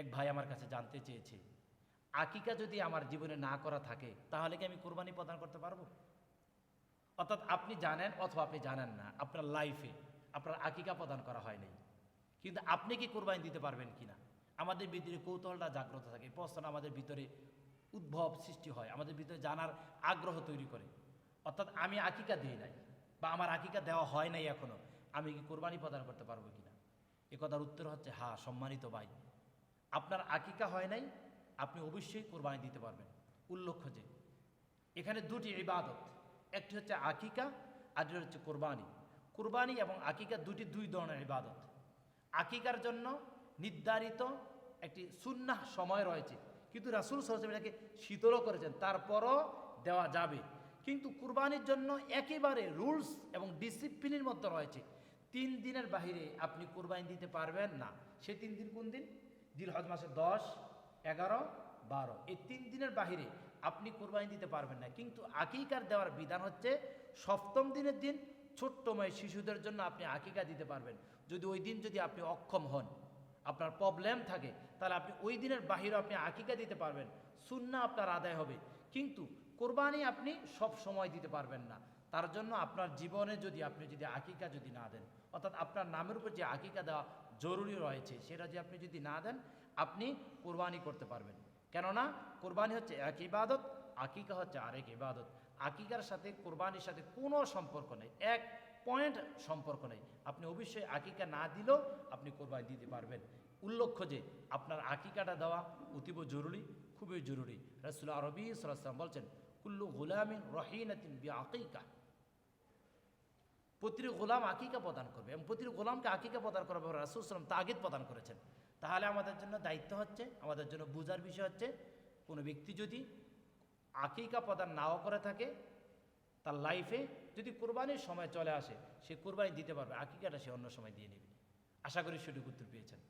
এক ভাই আমার কাছে জানতে চেয়েছে, আকিকা যদি আমার জীবনে না করা থাকে, তাহলে কি আমি কোরবানি প্রদান করতে পারব? অর্থাৎ আপনি জানেন অথবা আপনি জানেন না, আপনার লাইফে আপনার আকিকা প্রদান করা হয় নাই। কিন্তু আপনি কি কোরবানি দিতে পারবেন কি না আমাদের ভিতরে কৌতূহলটা জাগ্রত থাকে, এই প্রশ্নটা আমাদের ভিতরে উদ্ভব সৃষ্টি হয়, আমাদের ভিতরে জানার আগ্রহ তৈরি করে। অর্থাৎ আমি আকিকা দিই নাই বা আমার আকিকা দেওয়া হয় নাই এখনও, আমি কি কোরবানি প্রদান করতে পারব কিনা? এ কথার উত্তর হচ্ছে হ্যাঁ সম্মানিত ভাই আপনার আকিকা হয় নাই, আপনি অবশ্যই কোরবানি দিতে পারবেন। উল্লেখ্য যে, এখানে দুটি ইবাদত, একটি হচ্ছে আকিকা, আর হচ্ছে কোরবানি। কোরবানি এবং আকিকা দুটি দুই ধরনের ইবাদত। আকিকার জন্য নির্ধারিত একটি সুন্নাহ সময় রয়েছে, কিন্তু রাসুল সাহেব এটাকে শীতলও করেছেন, তারপরও দেওয়া যাবে। কিন্তু কুরবানির জন্য একেবারে রুলস এবং ডিসিপ্লিনের মধ্যে রয়েছে। তিন দিনের বাহিরে আপনি কুরবানি দিতে পারবেন না। সে তিন দিন কোন দিন? জিলহজ মাসের দশ, এগারো, বারো। এই তিন দিনের বাহিরে আপনি কোরবানি দিতে পারবেন না। কিন্তু আকিকার দেওয়ার বিধান হচ্ছে সপ্তম দিনের দিন ছোট্ট ছোট্টময় শিশুদের জন্য আপনি আকিকা দিতে পারবেন। যদি ওই দিন যদি আপনি অক্ষম হন, আপনার প্রবলেম থাকে, তাহলে আপনি ওই দিনের বাহিরে আপনি আকিকা দিতে পারবেন। সুন্না আপনার আদায় হবে। কিন্তু কোরবানি আপনি সব সময় দিতে পারবেন না। তার জন্য আপনার জীবনে যদি আপনি যদি আকিকা যদি না দেন, অর্থাৎ আপনার নামের উপর যে আকিকা দেওয়া জরুরি রয়েছে, সেটা যে আপনি যদি না দেন, আপনি কোরবানি করতে পারবেন। কেননা কোরবানি হচ্ছে এক ইবাদত, আকিকা হচ্ছে আরেক ইবাদত। আকিকার সাথে, কোরবানির সাথে কোনো সম্পর্ক নেই, এক পয়েন্ট সম্পর্ক নেই। আপনি অবশ্যই আকিকা না দিলেও আপনি কোরবানি দিতে পারবেন। উল্লেখ্য যে আপনার আকিকাটা দেওয়া অতীব জরুরি, খুবই জরুরি। রসুল আরবি সাল্লাম বলছেন কুল্লু গুলামিন রহিনাতিন বি আকিকা প্রতিটি গোলাম আকিকা প্রদান করবে এবং প্রতিটি গোলামকে আকিকা প্রদান করবে রাসুল সালাম তাগিদ প্রদান করেছেন। তাহলে আমাদের জন্য দায়িত্ব হচ্ছে, আমাদের জন্য বোঝার বিষয় হচ্ছে, কোনো ব্যক্তি যদি আকিকা প্রদান নাও করে থাকে, তার লাইফে যদি কোরবানির সময় চলে আসে, সে কোরবানি দিতে পারবে, আকিকাটা সে অন্য সময় দিয়ে নেবে। আশা করি সেটুকু উত্তর পেয়েছেন।